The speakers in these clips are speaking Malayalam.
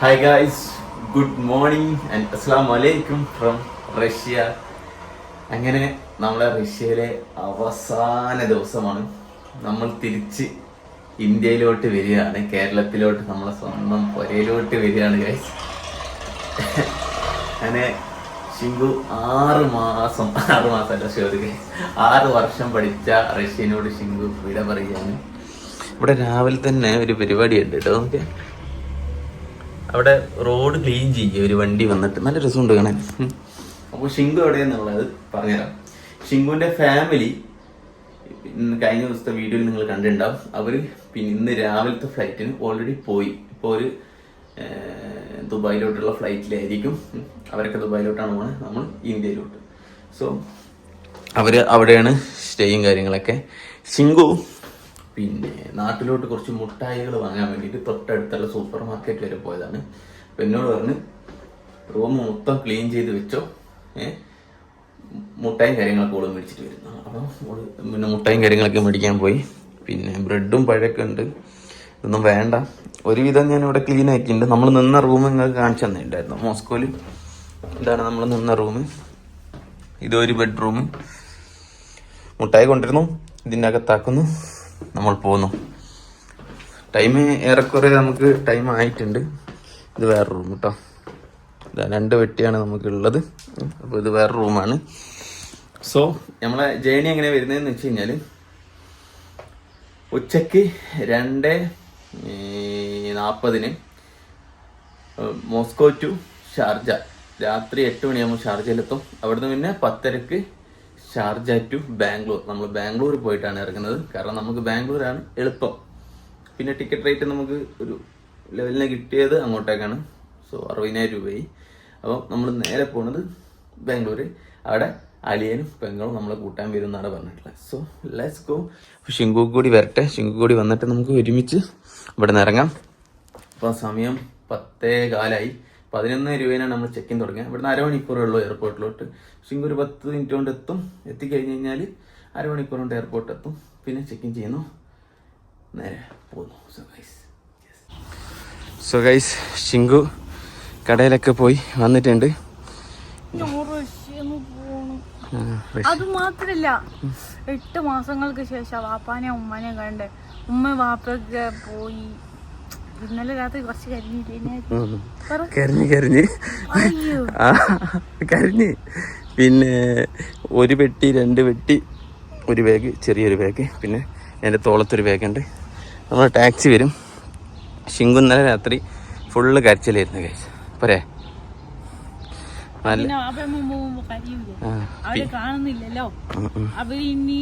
Hi guys good morning and അസ്സാം വലൈക്കും ഫ്രം റഷ്യ അങ്ങനെ നമ്മളെ റഷ്യയിലെ അവസാന ദിവസമാണ്. നമ്മൾ തിരിച്ച് ഇന്ത്യയിലോട്ട് വരികയാണ്. കേരളത്തിലോട്ട് നമ്മളെ സ്വന്തം പുരയിലോട്ട് വരികയാണ് ഗൈസ് അങ്ങനെ ശിങ്കു ആറ് മാസം ആറ് മാസം അല്ല ഷോറി ആറ് വർഷം പഠിച്ച റഷ്യനോട് ശിങ്കു വിട പറയുകയാണ് ഇവിടെ രാവിലെ തന്നെ ഒരു പരിപാടി ഉണ്ട് കേട്ടോ നമുക്ക് അവിടെ റോഡ് ക്ലീൻ ചെയ്യുക ഒരു വണ്ടി വന്നിട്ട്. നല്ല രസമുണ്ട് കാണാൻ. അപ്പോൾ ഷിങ്കു എവിടെയെന്നുള്ളത് പറഞ്ഞുതരാം. ഷിങ്കുവിന്റെ ഫാമിലി കഴിഞ്ഞ ദിവസത്തെ വീഡിയോയിൽ നിങ്ങൾ കണ്ടിട്ടുണ്ടാവും. അവർ പിന്നെ ഇന്ന് രാവിലത്തെ ഫ്ലൈറ്റിന് ഓൾറെഡി പോയി. ഇപ്പോൾ ഒരു ദുബായിലോട്ടുള്ള ഫ്ലൈറ്റിലായിരിക്കും. അവരൊക്കെ ദുബായിലോട്ടാണ് പോകുന്നത് നമ്മൾ ഇന്ത്യയിലോട്ട്. സോ അവർ അവിടെയാണ് സ്റ്റേയും കാര്യങ്ങളൊക്കെ. സിംഗു പിന്നെ നാട്ടിലോട്ട് കുറച്ച് മുട്ടായികൾ വാങ്ങാൻ വേണ്ടിയിട്ട് തൊട്ടടുത്തുള്ള സൂപ്പർ മാർക്കറ്റ് വരെ പോയതാണ്. അപ്പം എന്നോട് പറഞ്ഞ് റൂം മൊത്തം ക്ലീൻ ചെയ്ത് വെച്ചോ. ഏഹ് മുട്ടായും കാര്യങ്ങളൊക്കെ ഓൾ മേടിച്ചിട്ട് വരുന്നു. അപ്പം ഓൾ പിന്നെ മുട്ടായും കാര്യങ്ങളൊക്കെ മേടിക്കാൻ പോയി. പിന്നെ ബ്രെഡും പഴമൊക്കെ ഉണ്ട്. ഇതൊന്നും വേണ്ട. ഒരുവിധം ഞാൻ ഇവിടെ ക്ലീൻ ആക്കിയിട്ടുണ്ട് നമ്മൾ നിന്ന റൂം നിങ്ങൾക്ക് കാണിച്ചു തന്നിട്ടുണ്ടായിരുന്നു. മോസ്കോയിൽ ഇതാണ് നമ്മൾ നിന്ന റൂം ഇതൊരു ബെഡ്റൂം മുട്ടായി കൊണ്ടിരുന്നു ഇതിന്റെ അകത്താക്കുന്നു നമ്മൾ പോന്നു. ടൈം ഏറെക്കുറെ നമുക്ക് ടൈം ആയിട്ടുണ്ട്. ഇത് വേറെ റൂം കേട്ടോ ഇതാ രണ്ട് വെട്ടിയാണ് നമുക്കുള്ളത്. അപ്പോൾ ഇത് വേറെ റൂമാണ് സോ നമ്മളെ ജേണി എങ്ങനെ വരുന്നതെന്ന് വെച്ച് കഴിഞ്ഞാൽ ഉച്ചയ്ക്ക് രണ്ട് നാൽപ്പതിന് മോസ്കോ ടു ഷാർജ. രാത്രി എട്ട് മണിയാകുമ്പോൾ ഷാർജയിലെത്തും. അവിടുന്ന് പിന്നെ പത്തരക്ക് ഷാർജ ടു ബാംഗ്ലൂർ. നമ്മൾ ബാംഗ്ലൂർ പോയിട്ടാണ് ഇറങ്ങുന്നത്. കാരണം നമുക്ക് ബാംഗ്ലൂരാണ് എളുപ്പം. പിന്നെ ടിക്കറ്റ് റേറ്റ് നമുക്ക് ഒരു ലെവലിന് കിട്ടിയത് അങ്ങോട്ടേക്കാണ്. സോ അറുപതിനായിരം രൂപയായി. അപ്പോൾ നമ്മൾ നേരെ പോണത് ബാംഗ്ലൂർ അവിടെ അലിയനും പെങ്ങളും നമ്മളെ കൂട്ടാൻ വരും എന്നാണ് പറഞ്ഞിട്ടുള്ളത്. സോ ലെറ്റ്സ് ഗോ ഷിങ്കു കൂടി വരട്ടെ. ഷിങ്കു കൂടി വന്നിട്ട് നമുക്ക് ഒരുമിച്ച് ഇവിടെ നിന്ന് ഇറങ്ങാം. അപ്പോൾ സമയം പത്തേ കാലായി. പതിനൊന്ന് രൂപേനാണ് നമ്മൾ ചെക്കിൻ തുടങ്ങിയത്. ഇവിടുന്ന് അരമണിക്കൂറേ ഉള്ളൂ എയർപോർട്ടിലോട്ട് പക്ഷേ ഒരു പത്ത് മിനിറ്റ് കൊണ്ട് എത്തും. എത്തിക്കഴിഞ്ഞ് കഴിഞ്ഞാൽ അരമണിക്കൂർ കൊണ്ട് എയർപോർട്ട് എത്തും. പിന്നെ ചെക്കിൻ ചെയ്യുന്നു. നേരെ പോകുന്നു സോ ഗൈസ് സോ ഗൈസ് ഷിങ്കു കടയിലൊക്കെ പോയി വന്നിട്ടുണ്ട്. അത് മാത്രല്ല. എട്ട് മാസങ്ങൾക്ക് ശേഷം വാപ്പാനെ ഉമ്മാനെ കണ്ട് ഉമ്മ വാപ്പൊക്കെ പോയി. ഇന്നലെ രാത്രി കുറച്ച് കരിഞ്ഞില്ലേ. കരഞ്ഞ് കരഞ്ഞ്. ആ കരഞ്ഞ്. പിന്നെ ഒരു പെട്ടി രണ്ട് പെട്ടി ഒരു ബാഗ് ചെറിയൊരു ബാഗ് പിന്നെ എന്റെ തോളത്തൊരു ബാഗ് ഉണ്ട്. നമ്മൾ ടാക്സി വരും. ശിങ്കുന്നല രാത്രി ഫുള്ള് കരച്ചിലായിരുന്നു കഴിച്ച് പോരെ? നല്ല കാണുന്നില്ലല്ലോ. ഇനി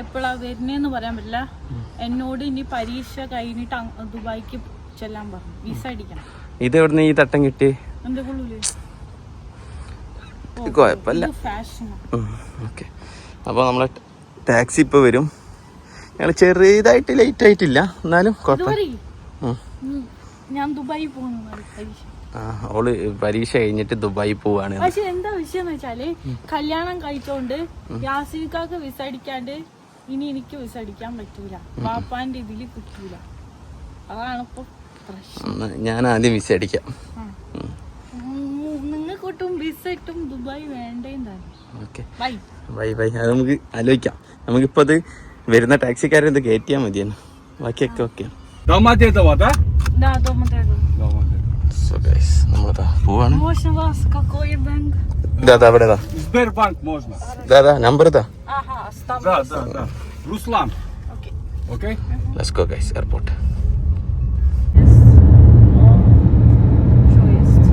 എപ്പോഴാ വരുന്നേന്ന് പറയാൻ പറ്റില്ല. എന്നോട് ഇനി പരീക്ഷ കഴിഞ്ഞിട്ട് ദുബായിക്ക് ചെല്ലാൻ പറഞ്ഞു. വിസ അടിക്കണം. ഇത് എവിടുന്ന് ഈ തട്ടം കിട്ടി? എന്റെ കൊള്ളൂലേ? കുഴപ്പമില്ല. ഓക്കെ അപ്പോൾ നമ്മളെ ടാക്സി ഇപ്പോൾ വരും. ഞങ്ങൾ ചെറിയതായിട്ട് ലേറ്റ് ആയിട്ടില്ല. എന്നാലും കുഴപ്പമില്ല. ഞാൻ ദുബായി ആ ഓൾ പരീക്ഷ കഴിഞ്ഞിട്ട് ദുബായി പോവാണ്. പക്ഷെ എന്താ വിഷയം എന്ന് വെച്ചാൽ കല്യാണം കഴിച്ചോണ്ട് യാസിക്കാക്ക് വിസ അടിക്കാണ്ട് ഇനി എനിക്ക് പൈസ പറ്റൂല. പാപ്പാന്റെ ഇതിൽ കിട്ടൂല അതാണ് ഇപ്പൊ പ്രശ്നം. ഞാൻ ആദ്യം വിസടിക്കാം ബൈ. Bye bye. നമുക്ക് ആലോചിക്കാം. നമുക്കിപ്പോ അത് വരുന്ന ടാക്സിക്കാരെ ഇത് കയറ്റിയാൽ മതിയെന്ന്. ബാക്കിയൊക്കെ ഓക്കെ പോവാണ്. ദാദാ അവിടെ ദാദാ നമ്പർ ഇതാ. Ага, там. Да, да, да. Руслан, Окей. окей? Let's go guys airport Есть. Что есть?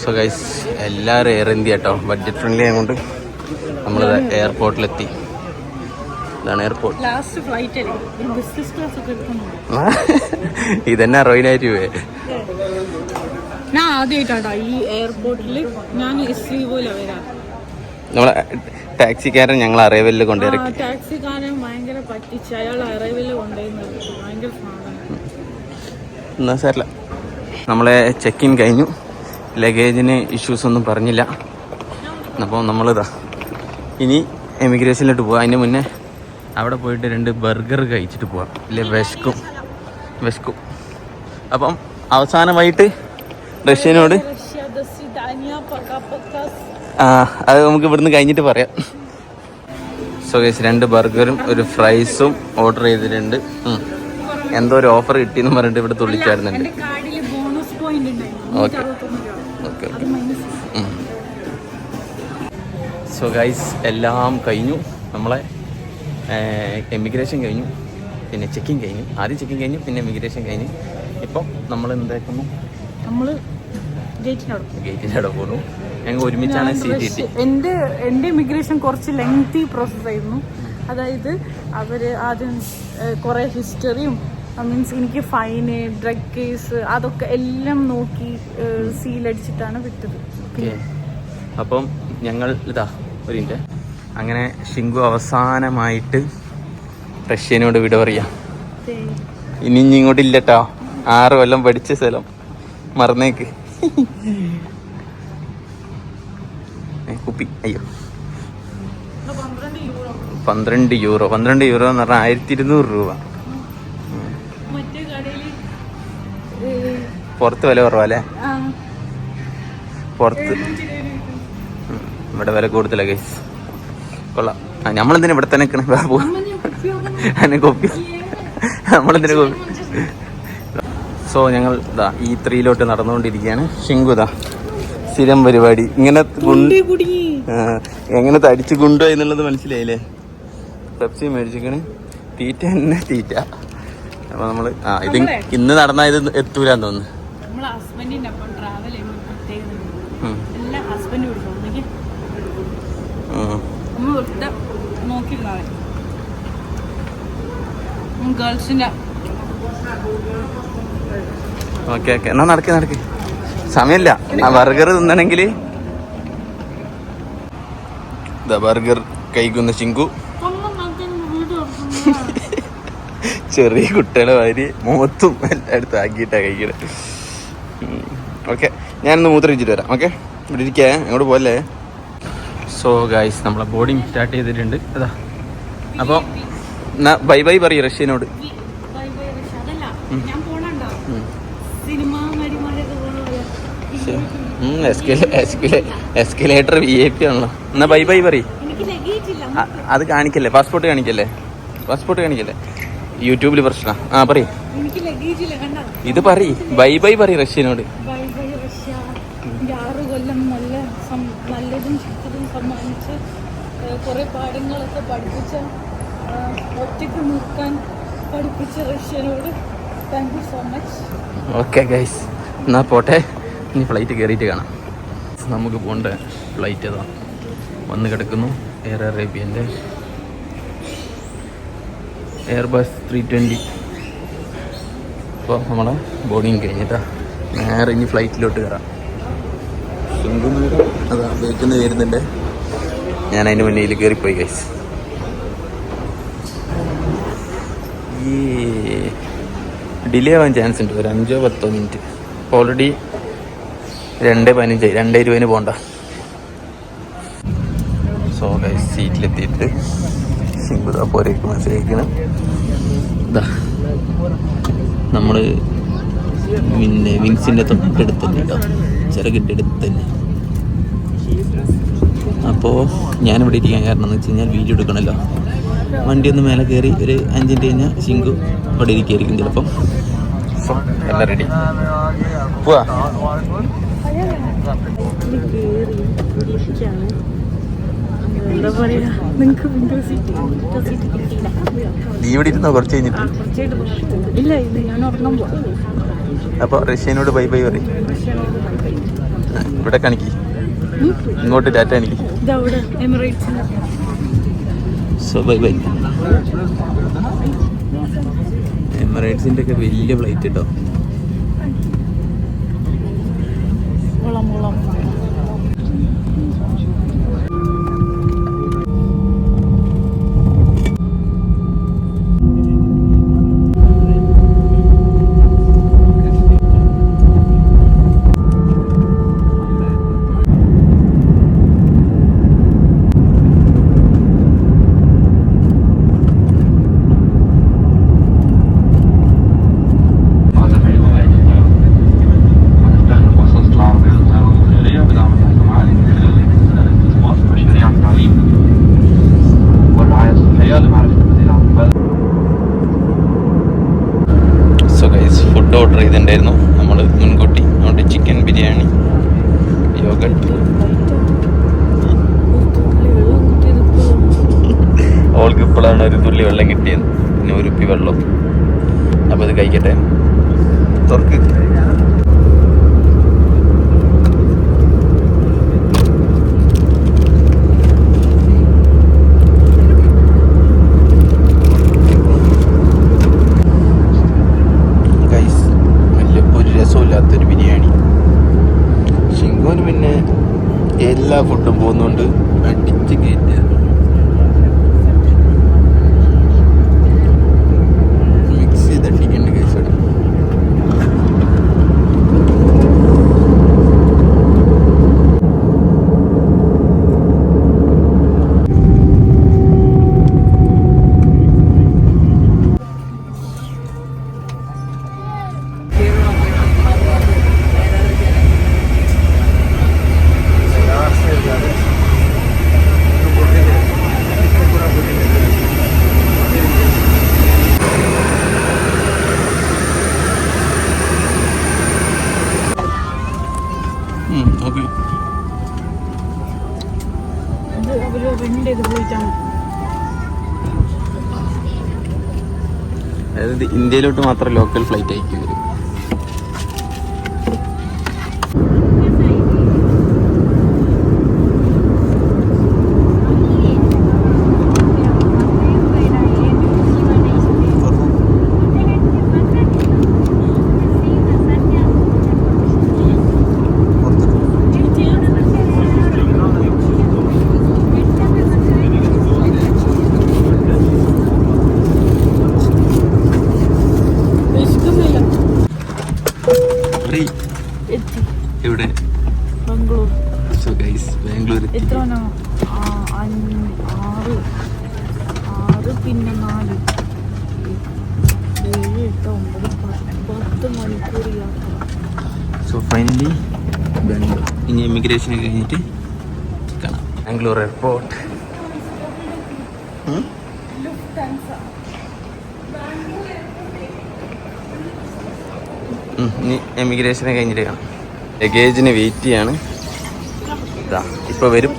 So guys എല്ലാവരും എയർ ഇന്ത്യ കേട്ടോ ബഡ്ജറ്റ് ഫ്രണ്ട്ലി ആയതുകൊണ്ട് നമ്മൾ എയർപോർട്ടിലെത്തി ഇതാണ് എയർപോർട്ട് ലാസ്റ്റ് ഫ്ലൈറ്റ് അല്ലേ? ബിസിനസ് ക്ലാസ് ഒക്കെ ഇതന്നെ അറുപതിനായിരം രൂപ ഞാൻ ആദ്യമായിട്ടാട്ടോ ഈ എയർപോർട്ടിൽ ഞാൻ എസ് സി പോലെ വരാം. നമ്മളെ ടാക്സിക്കാരൻ ഞങ്ങൾ അറേവലിൽ കൊണ്ടിറക്കി ടാക്സിക്കാരൻ ഭയങ്കര പറ്റിച്ച് അയാൾ അറൈവിൽ കൊണ്ടുപോയിരുന്നത് ഭയങ്കര സാധനം എന്നാ സാറില്ല നമ്മളെ ചെക്ക് ഇൻ കഴിഞ്ഞു. ലഗേജിന് ഇഷ്യൂസ് ഒന്നും പറഞ്ഞില്ല. അപ്പോൾ നമ്മളിതാ. ഇനി എമിഗ്രേഷനിലോട്ട് പോവാം. അതിന് മുന്നേ അവിടെ പോയിട്ട് രണ്ട് ബർഗർ കഴിച്ചിട്ട് പോവാം. ഇല്ലേ വിശക്കും. വിശക്കും. അപ്പം അവസാനമായിട്ട് റഷ്യനോട് ആ അത് നമുക്ക് ഇവിടുന്ന് കഴിഞ്ഞിട്ട് പറയാം. സോ ഗേസ് രണ്ട് ബർഗറും ഒരു ഫ്രൈസും ഓർഡർ ചെയ്തിട്ടുണ്ട്. എന്തോ ഒരു ഓഫർ കിട്ടിയെന്ന് പറഞ്ഞിട്ട് ഇവിടെ തുള്ളിച്ചായിരുന്നുണ്ട് ഓക്കെ ഓക്കെ സോ ഗൈസ് എല്ലാം കഴിഞ്ഞു. നമ്മളെ എമിഗ്രേഷൻ കഴിഞ്ഞു. പിന്നെ ചെക്കിങ് കഴിഞ്ഞു. ആദ്യം ചെക്കിങ് കഴിഞ്ഞു പിന്നെ എമിഗ്രേഷൻ കഴിഞ്ഞു. ഇപ്പോൾ നമ്മൾ എന്താക്കുന്നു? നമ്മൾ ഗേറ്റിന്റെ അവിടെ പോകുന്നു. ഞങ്ങൾ ഒരുമിച്ചാണ് സീറ്റ് കിട്ടി എന്റെ എന്റെ ഇമിഗ്രേഷൻ കുറച്ച് ലെങ്തി പ്രോസസ് ആയിരുന്നു. അതായത് അവർ ആദ്യം കുറേ ഹിസ്റ്ററിയും മീൻസ് എനിക്ക് ഫൈന് ഡ്രഗ് കേസ് അതൊക്കെ എല്ലാം നോക്കി സീലടിച്ചിട്ടാണ് വിട്ടത്. അപ്പം ഞങ്ങൾ ഇതാ ഒരു മിനിറ്റ് അങ്ങനെ ഷിങ്കു അവസാനമായിട്ട് റഷ്യനോട് വിട പറയാം. ഇനി ഇനി ഇങ്ങോട്ട് ഇല്ലട്ടോ. ആറ് കൊല്ലം പഠിച്ച സ്ഥലം. മറന്നേക്ക്. കുപ്പി. അയ്യോ. പന്ത്രണ്ട് യൂറോ. പന്ത്രണ്ട് യൂറോ എന്ന് പറഞ്ഞാൽ ആയിരത്തി ഇരുന്നൂറ് രൂപ പുറത്ത് വില കുറവല്ലേ പുറത്ത്. ഇവിടെ വില കൂടുതലാണ് ഗൈസ് കൊള്ളാം. നമ്മളെന്തിനാ ഇവിടെ തന്നെ നിൽക്കണേ ബാബു? അതിനെ കോപ്പി നമ്മളെന്തിനാ കോപ്പി സോ ഞങ്ങൾ ഇതാ ഈ ത്രീയിലോട്ട് നടന്നുകൊണ്ടിരിക്കുകയാണ്. ഷിങ്കുതാ സ്ഥിരം പരിപാടി. ഇങ്ങനെ എങ്ങനെ തടിച്ച് ഗുണ്ടോ എന്നുള്ളത് മനസ്സിലായില്ലേ? പെപ്സി മേടിച്ചിക്കണ് തീറ്റ തന്നെ തീറ്റ. അപ്പൊ നമ്മൾ ആ ഇത് ഇന്ന് നടന്ന ഇത് എത്തൂലെന്ന് തോന്നുന്നു. വെറുതെ നോക്കിയിരുന്നാൽ ഗേൾസിന്റെ ഓക്കെ ഓക്കെ. എന്നാ നടക്കി നടക്കി. സമയമില്ല. ആ ബർഗർ തിന്നണമെങ്കിൽ ബർഗർ കഴിക്കുന്ന ചിങ്കു. ചെറിയ കുട്ടികളെ വാരി മുഖത്തും എല്ലായിടത്തും ആക്കിയിട്ടാ കഴിക്കണത് ഓക്കെ. ഞാനൊന്ന് മൂത്രം വെച്ചിട്ട് വരാം ഓക്കെ? ഇവിടെ ഇരിക്കേ അങ്ങോട്ട് പോലെ സോ ഗായ്സ് നമ്മളെ ബോർഡിങ് സ്റ്റാർട്ട് ചെയ്തിട്ടുണ്ട്. അതാ. അപ്പോൾ എന്നാ ബൈ ബൈ പറയും റഷ്യനോട്. എസ്കലേറ്റർ വി ഐ പി ആണല്ലോ. എന്നാ ബൈ ബൈ ഇല്ല അത് കാണിക്കല്ലേ? പാസ്പോർട്ട് കാണിക്കല്ലേ? പാസ്പോർട്ട് കാണിക്കല്ലേ? യൂട്യൂബിൽ പ്രശ്ന. ആ പറയ്. ഇത് പറയ്. ബൈ ബൈ പറയ് റഷ്യനോട് ബൈ ബൈ റഷ്യ എന്റെ ആറ് കൊല്ലം നല്ല സം- നല്ലതും ചീത്തതും സമ്മാനിച്ച് കുറെ പാഠങ്ങളൊക്കെ പഠിപ്പിച്ച ഒറ്റയ്ക്ക് നിൽക്കാൻ പഠിപ്പിച്ച റഷ്യനോട് thank you so much okay guys എന്നാ പോട്ടെ. ഇനി ഫ്ലൈറ്റ് കയറിയിട്ട് കാണാം. നമുക്ക് പോകേണ്ട ഫ്ലൈറ്റ് ഏതാ? വന്ന് കിടക്കുന്നു. എയർ അറേബ്യന്റെ എയർ ബസ് ത്രീ ട്വന്റി അപ്പോൾ നമ്മളെ ബോർഡിങ് കഴിഞ്ഞിട്ടാ. നേരെ ഇനി ഫ്ലൈറ്റിലോട്ട് കയറാം അതാ നിന്ന് വരുന്നുണ്ട്. ഞാൻ അതിന് മുന്നിൽ കയറിപ്പോയി ഗൈസ് ഈ ഡിലേ ആവാൻ ചാൻസ് ഉണ്ട്. ഒരു അഞ്ചോ പത്തോ മിനിറ്റ് ഓൾറെഡി രണ്ട് പതിനഞ്ച് രണ്ട് ഇരുപതിന് പോണ്ട. സോ ഗൈസ് സീറ്റിലെത്തിയിട്ട് സിമ്പിൾ പോരേക്ക് മെസ്സേജ് അയക്കണം നമ്മൾ പിന്നെ വിങ്സിന്റെ തൊട്ടടുത്ത് തന്നെ കേട്ടോ ചില തന്നെ. അപ്പോൾ ഞാനിവിടെ ഇരിക്കാൻ കാരണം എന്ന് വെച്ച് കഴിഞ്ഞാൽ വീഡിയോ എടുക്കണമല്ലോ വണ്ടി ഒന്ന് മേലെ കയറി ഒരു അഞ്ചിന്റെ കഴിഞ്ഞാൽ ശിങ്കു ഇവിടെ ഇരിക്കുകയായിരിക്കും ചിലപ്പം. അപ്പൊ എല്ലാം റെഡി പോവാ. എന്താ പറയാ? നിങ്ങൾക്ക് വിൻഡോ സീറ്റ് വിൻഡോ സീറ്റ് കിട്ടിയില്ല നീ ഇവിടെ ഇരുന്നോ? കുറച്ച് കഴിഞ്ഞിട്ട്. കുറച്ചായിട്ട് ഇല്ല ഇത് ഞാൻ ഉറങ്ങാൻ പോവാ. അപ്പോൾ റഷ്യനോട് ബൈ ബൈ പറയും. ഇവിടെ കാണിക്ക്. ഇങ്ങോട്ട് ടാറ്റ എനിക്ക്. സോ ബൈ ബൈ എമിറേറ്റ്സിന്റെ ഒക്കെ വലിയ ഫ്ലൈറ്റ് കേട്ടോ മുളം മുളം സോ ഗൈസ് ഫുഡ് ഓർഡർ ചെയ്തിട്ടുണ്ടായിരുന്നു നമ്മൾ മുൻകൂട്ടി അവിടെ ചിക്കൻ ബിരിയാണി യോഗട്ട് അവൾക്ക് ഇപ്പോഴാണ് ഒരു തുള്ളി വെള്ളം കിട്ടിയത് പിന്നെ ഒരു ഉപ്പി വെള്ളം അപ്പോൾ ഇത് കഴിക്കട്ടെ തുറക്ക് ഗൈസ് വലിയ ഒരു രസമില്ലാത്തൊരു ബിരിയാണി ശിങ്കുവിന് പിന്നെ എല്ലാ ഫുഡും പോകുന്നുണ്ട്. അടിച്ച് കയറ്റുക അതായത് ഇന്ത്യയിലോട്ട് മാത്രം ലോക്കൽ ഫ്ലൈറ്റ് അയക്കും വരും വിശക്കുന്നില്ല എത്തി എവിടെ ബാംഗ്ലൂർ സോ ഗൈസ് ബാംഗ്ലൂർ എത്ര മണി ആറ് ആറ് പിന്നെ നാല്. ഏഴ് എട്ട് ഒമ്പത് മണിക്കൂർ യാത്ര. സോ ഫൈനലി ബാംഗ്ലൂർ ഇനി ഇമിഗ്രേഷൻ കഴിഞ്ഞിട്ട് കാണാം. ബാംഗ്ലൂർ എയർപോർട്ട് ഇനി എമിഗ്രേഷനെ കഴിഞ്ഞിട്ട് കാണാം. ലഗേജിന് വെയിറ്റ് ചെയ്യാണ്. ഇതാ ഇപ്പോൾ വരും.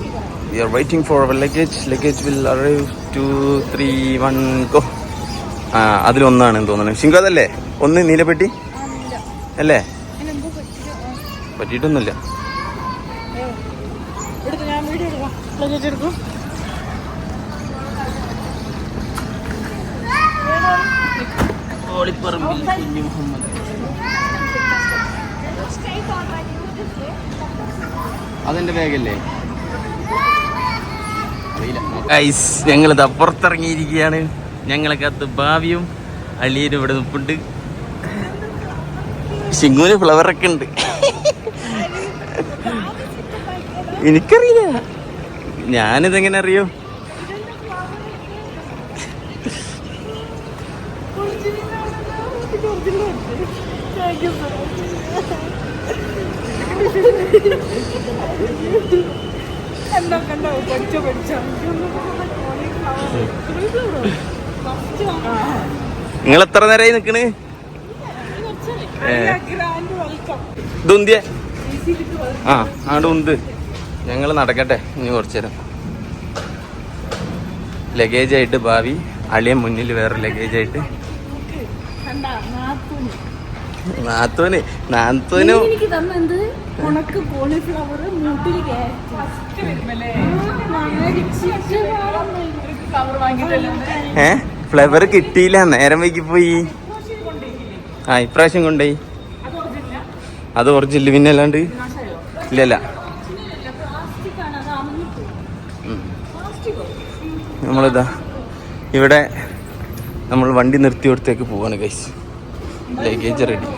We are waiting for our luggage luggage will arrive two three one go ആ അതിലൊന്നാണെന്ന് തോന്നുന്നു. ശിങ്കു അതല്ലേ? ഒന്ന് നീലപ്പെട്ടി അല്ലേ? പറ്റിയിട്ടൊന്നുമില്ല. എടുത്ത് ഞാൻ വീഡിയോ എടുക്കാം. ലഗേജ് എടുക്കും. അതെന്റെ ബാഗല്ലേ ഗൈസ് ഞങ്ങളിത് പുറത്തിറങ്ങിയിരിക്കുകയാണ്. ഞങ്ങളെക്കകത്ത് ഭാവിയും അളിയനും ഇവിടെ നിൽപ്പുണ്ട്. ശിങ്ങൂന് ഫ്ലവറൊക്കെ ഉണ്ട്. എനിക്കറിയില്ല. ഞാനിതെങ്ങനെ അറിയോ? കണ്ടോ കണ്ടോ പഠിച്ചോ പഠിച്ചോ നിങ്ങൾ എത്ര നേരമായി നിക്കണ് ഇതുന്തിയ? ആ അങ്ങോട്ട് ഉണ്ട് ഞങ്ങൾ നടക്കട്ടെ ഇനി കുറച്ചു നേരം. ലഗേജ് ആയിട്ട് ഭാവി അളിയൻ മുന്നിൽ വേറെ ലഗേജായിട്ട്. കണ്ട നാത്തൂന് നാത്തോന്. നാത്തോന് എനിക്ക് ഉണക്ക് കോളിഫ്ലവർ മൂട്ടിൽ ഏ? ഫ്ലവർ കിട്ടിയില്ല. നേരം വൈകി പോയി. ആ ഇപ്രാവശ്യം കൊണ്ടുപോയി. അത് ഒറിജിനൽ പിന്നെ അല്ലാണ്ട് ഇല്ലല്ല. നമ്മളിതാ. ഇവിടെ നമ്മൾ വണ്ടി നിർത്തി കൊടുത്തേക്ക് പോവാണ് guys luggage ready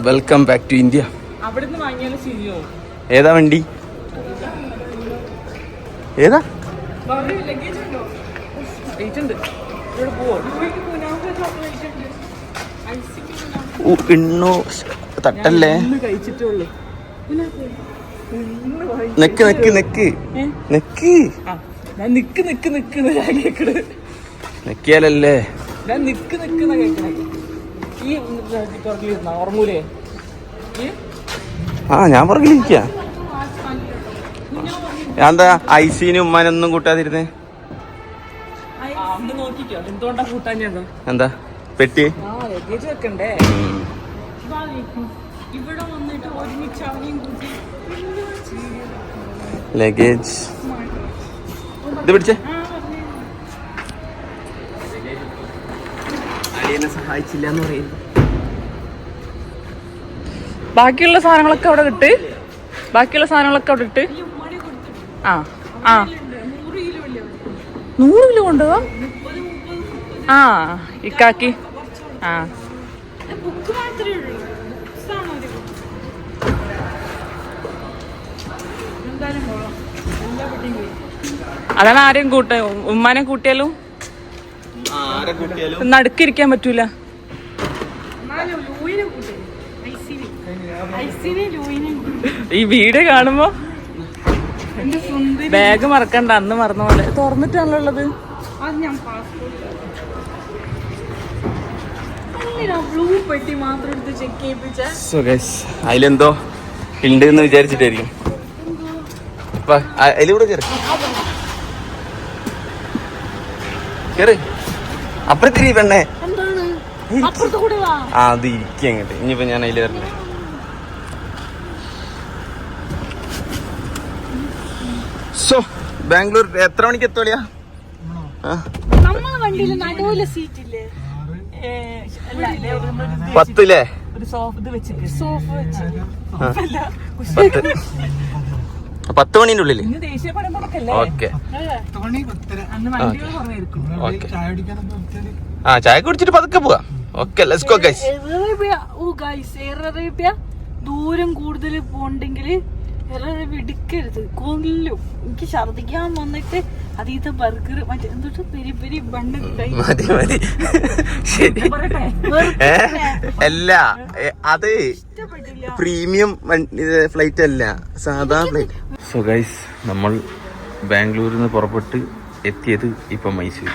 welcome back to India ഏതാ വണ്ടി? ഏതാ? ഇണ്ണോ. തട്ടല്ലേ? നെക്ക് നെക്ക് നെക്ക്. നെക്ക്. നിക്ക് നിക്ക് നിക്ക് നിക്കിയാലല്ലേ? നിക്ക് നിക്കുന്ന കേക്കണേ ഈ പുറകിലിരുന്ന ഉറങ്ങൂലേ? ആ ഞാൻ പുറകിലിരിക്ക. ഞാൻ എന്താ ഐസീനും ഉമ്മാനൊന്നും കൂട്ടാതിരുന്നേ? എന്താ പെട്ടി? ലഗേജ്. ഇത് പിടിച്ചേ. അളിയനെ സഹായിച്ചില്ല എന്ന് പറയുന്നു. ബാക്കിയുള്ള സാധനങ്ങളൊക്കെ അവിടെ ഇട്ട്? ബാക്കിയുള്ള സാധനങ്ങളൊക്കെ അവിടെ ഇട്ട്? ആ ആ. നൂറ് കിലോ കൊണ്ടുപോവാ ആ ഇക്കാക്കി. ആ. അതാണ് ആരെയും കൂട്ട ഉമ്മാനെ കൂട്ടിയാലും നടുക്കിരിക്കാൻ പറ്റൂല. എന്നാലും ലൂയിനെ കൂട്ടേ. ഐസിനെ ഐസിനെ ലൂയിനെയും കൂട്ടി. ഈ വീട് കാണുമ്പോ ബാഗ് മറക്കണ്ട അന്ന് മറന്ന പോലെ. തുറന്നിട്ടാണല്ലോ ഉള്ളത്. അത് ഞാൻ പാസ്പോർട്ട് ബ്ലൂ പെട്ടി മാത്രം എടുത്ത് ചെക്ക് ചെയ്യിപ്പിച്ച. സോ ഗൈസ് അതിലെന്തോ ഉണ്ട് എന്ന് വിചാരിച്ചിട്ടായിരിക്കും അതിലൂടെ കയറി കേറി. അപ്പുറത്തിരി പെണ്ണേ. എന്താണ്? അപ്പുറത്ത് കൂടെ വാ. ആ അത് ഇരിക്കും അങ്ങോട്ട്. ഇനിയിപ്പോ ഞാൻ അതിൽ വരണ്ടേ. സോ ബാംഗ്ലൂർ എത്ര മണിക്ക് എത്തോളിയാ പത്തില്ലേ ഒരു സോഫ ഇത് വെച്ചിട്ട്. സോഫ വെച്ചിട്ട് പത്ത്. പത്ത് മണിന്റെ ഉള്ളിൽ? ഓക്കെ. ആ ചായ കുടിച്ചിട്ട് പതുക്കെ പോവാ. Okay let's go guys oh guys air Arabia ദൂരം കൂടുതൽ പോണ്ടെങ്കിൽ എയർ വിടുക്കരുത്. കൊല്ലും. എനിക്ക് ഛർദിക്കാൻ വന്നിട്ട് അതീത്തെ ബർഗർ മറ്റേ എന്തൊട്ട്? പെരി പെരി ബണ്ണ് കൈ. മതി മതി. ശരി. അല്ല അത് ഇഷ്ടപ്പെട്ടില്ല പ്രീമിയം ഫ്ലൈറ്റ് അല്ല സാധാ ഫ്ലൈറ്റ് സോ ഗൈസ് നമ്മൾ ബാംഗ്ലൂരിൽ നിന്ന് പുറപ്പെട്ട് എത്തിയത് ഇപ്പൊ മൈസൂർ.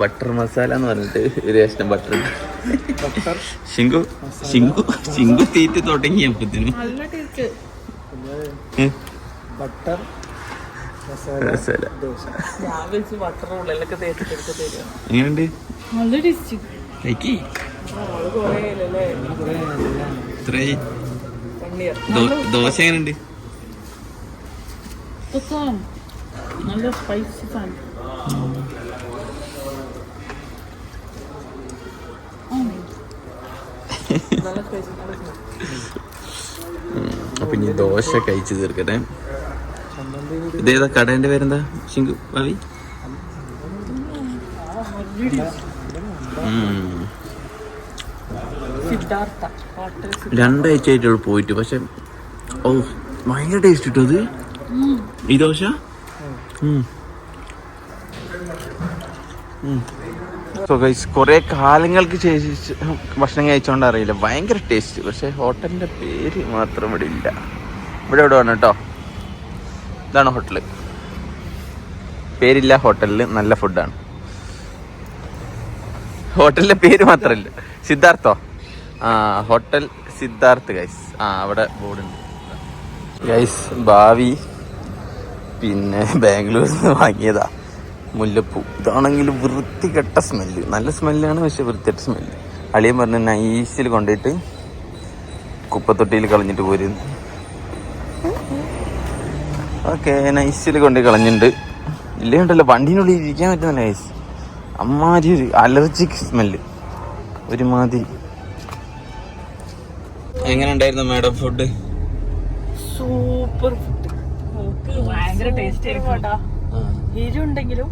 ബട്ടർ. മസാല എന്ന് പറഞ്ഞിട്ട് ഒരു കഷ്ണം ബട്ടർ ശിങ്കു ശിങ്കു ശിങ്കു തീറ്റ് തുടങ്ങി അപ്പത്തിന്. മസാല എങ്ങനെയുണ്ട്? ദോശ എങ്ങനെയുണ്ട്? നല്ല സ്പൈസി സാധനം. അപ്പൊ ഇനി ദോശ കഴിച്ചു തീർക്കട്ടെ. ഇതേതാ കടേന്റെ പേരെന്താ? ശിങ്കു ഭാവി? രണ്ടാഴ്ചയായിട്ടുള്ളൂ പോയിട്ട് പക്ഷെ ഓ ഭയങ്കര ടേസ്റ്റ് കിട്ടും അത്. ഈ ദോശ? സോ ഗൈസ് കാലങ്ങൾക്ക് ശേഷം ഭക്ഷണം കഴിച്ചോണ്ട് അറിയില്ല. ഭയങ്കര ടേസ്റ്റ് പക്ഷെ ഹോട്ടലിന്റെ പേര് മാത്രം ഇവിടെ ഇല്ല. ഇവിടെ ഇവിടെ വേണം കേട്ടോ ഇതാണ് ഹോട്ടൽ. പേരില്ല ഹോട്ടലിൽ നല്ല ഫുഡാണ് ഹോട്ടലിന്റെ പേര് മാത്രമല്ല സിദ്ധാർത്ഥോ? ആ ഹോട്ടൽ സിദ്ധാർത്ഥ് ഗൈസ് ആ അവിടെ ബോർഡുണ്ട് ഗൈസ് ഭാവി പിന്നെ ബാംഗ്ലൂരിൽ നിന്ന് വാങ്ങിയതാ മുല്ലപ്പൂ. ഇതാണെങ്കിൽ വൃത്തികെട്ട സ്മെല്ല്. നല്ല സ്മെല്ലാണ് പക്ഷെ വൃത്തികെട്ട സ്മെല്ല്. അളിയൻ പറഞ്ഞ നൈസിൽ കൊണ്ടിട്ട് കുപ്പത്തൊട്ടിയിൽ കളഞ്ഞിട്ട് പോരുന്നു ഓക്കെ നൈസിൽ കൊണ്ട് കളഞ്ഞിട്ടുണ്ട് ഇല്ലേ ഉണ്ടല്ലോ വണ്ടീനുള്ളിൽ ഇരിക്കാൻ പറ്റുന്ന നൈസ് അമ്മാതിരി ഒരു അലർജിക് സ്മെല്ല് ഒരുമാതിരി. എങ്ങനെ ഉണ്ടായിരുന്നു മാഡം ഫുഡ് സൂപ്പർ ഭയങ്കര ടേസ്റ്റ് ആയിരുന്നു എരിവുണ്ടെങ്കിലും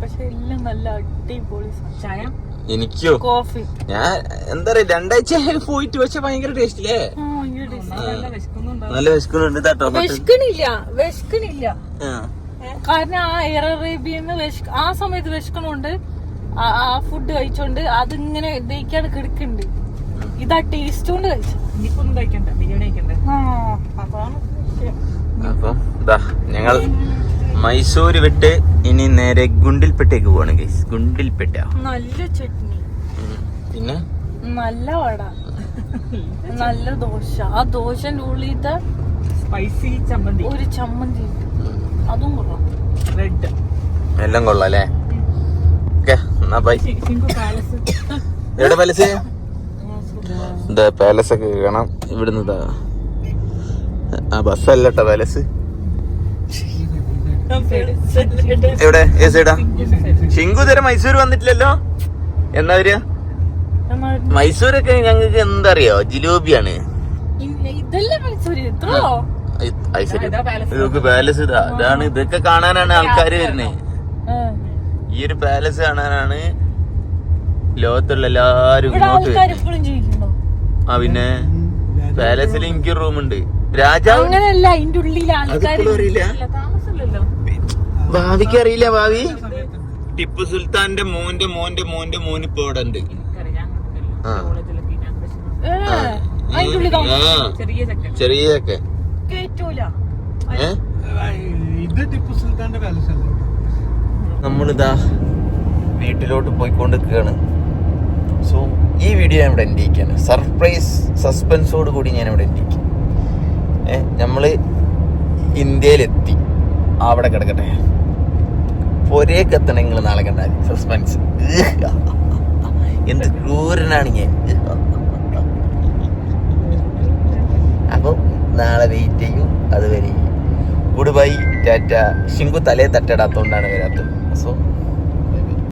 പക്ഷെ എല്ലാം നല്ല അടിപൊളി. ചായ. എനിക്കോ? കോഫി. ഞാൻ എന്താ പറയാ രണ്ടാഴ്ച പോയിട്ട് പക്ഷെ ഭയങ്കര ടേസ്റ്റ് അല്ലേ. നല്ല വിശക്കുന്നുണ്ട് കേട്ടോ വിശക്കണില്ല വിശക്കണില്ല കാരണം ആ എയർ അറേബ്യന്ന് വിശ ആ സമയത്ത് വിശക്കണോണ്ട് ആ- ആ ഫുഡ് കഴിച്ചോണ്ട് അതിങ്ങനെ ദഹിക്കാണ് കിടക്കുന്നുണ്ട് ഇതാ ടേസ്റ്റ് കൊണ്ട് കഴിച്ചു ഇനിയിപ്പൊന്നും കഴിക്കണ്ട ബിരിയാണി കഴിക്കണ്ടേ. അതാണ് അപ്പം ഇതാ ഞങ്ങൾ മൈസൂർ വിട്ട് ഇനി നേരെ ഗുണ്ടിൽപ്പെട്ടേക്ക് പോവാണ് ഗൈസ് ഗുണ്ടിൽപ്പെട്ട നല്ല ചട്നി. പിന്നെ? നല്ല വട. നല്ല ദോശ. ആ ദോശന്റെ ഉള്ളിലത്തെ സ്പൈസി ചമ്മന്തി. ഒരു ചമ്മന്തി. അതും കൊള്ളാം. റെഡ് എല്ലാം കൊള്ളാം അല്ലേ? ഓക്കെ എന്നാ ബൈ പാലസ് എവിടെ പാലസ് ഒക്കെ കാണാം. ഇവിടുന്ന് ആ ബസ്സല്ല കേട്ടോ പാലസ് എവിടെ? ഏ സൈഡാ? ശിങ്കു തരം മൈസൂർ വന്നിട്ടില്ലല്ലോ? എന്നാ വരിക മൈസൂരൊക്കെ ഞങ്ങൾക്ക് എന്തറിയോ? ജിലോബിയാണ്. പാലസ് ഇതാ? ഇതാണ് ഇതൊക്കെ കാണാനാണ് ആൾക്കാർ വരുന്നത് ഈ ഒരു പാലസ് കാണാനാണ് ലോകത്തുള്ള എല്ലാരും ഇങ്ങോട്ട്. ആ പിന്നെ പാലസിൽ എനിക്ക് റൂമുണ്ട് രാജാവ്? അങ്ങനെയല്ല അതിന്റെ ഉള്ളിൽ ആൾക്കാർ അതിപ്പോഴും അറിയില്ല. താമസമില്ലല്ലോ. ഭാവിക്ക് അറിയില്ല ഭാവി? ടിപ്പു സുൽത്താന്റെ മോന്റെ മോന്റെ മോന്റെ മോന് ഇപ്പൊ ഇവിടെ ഉണ്ട്. എനിക്കറിയാം ആ. കോളേജിലൊക്കെ ഞാൻ ഏ, അതിന്റെ ഉള്ളിൽ ആ. ചെറിയ ചെക്കൻ. ചെറിയൊക്കെ കേറ്റൂല. ഏ? ഇത് ടിപ്പു സുൽത്താന്റെ പാലസ് അല്ലേ? നമ്മളിതാ വീട്ടിലോട്ട് പോയിക്കൊണ്ടിരിക്കുകയാണ്. സോ ഈ വീഡിയോ ഞാൻ ഇവിടെ എൻഡ് ചെയ്യിക്കാണ് സർപ്രൈസ് സസ്പെൻസോട് കൂടി ഞാൻ ഇവിടെ എൻഡ് നമ്മൾ ഇന്ത്യയിലെത്തി. അവിടെ കിടക്കട്ടെ. പൊരേക്ക് എത്തണം നിങ്ങൾ നാളെ കണ്ടാൽ സസ്പെൻസ് എന്ത് ക്രൂരനാണ് ഞാൻ അപ്പോൾ നാളെ വെയിറ്റ് ചെയ്യും. അതുവരെ ഗുഡ് ബൈ. ടാറ്റ. ശിങ്കു തലേ തട്ടിടാത്തോണ്ടാണ് വരാത്തത്. സോ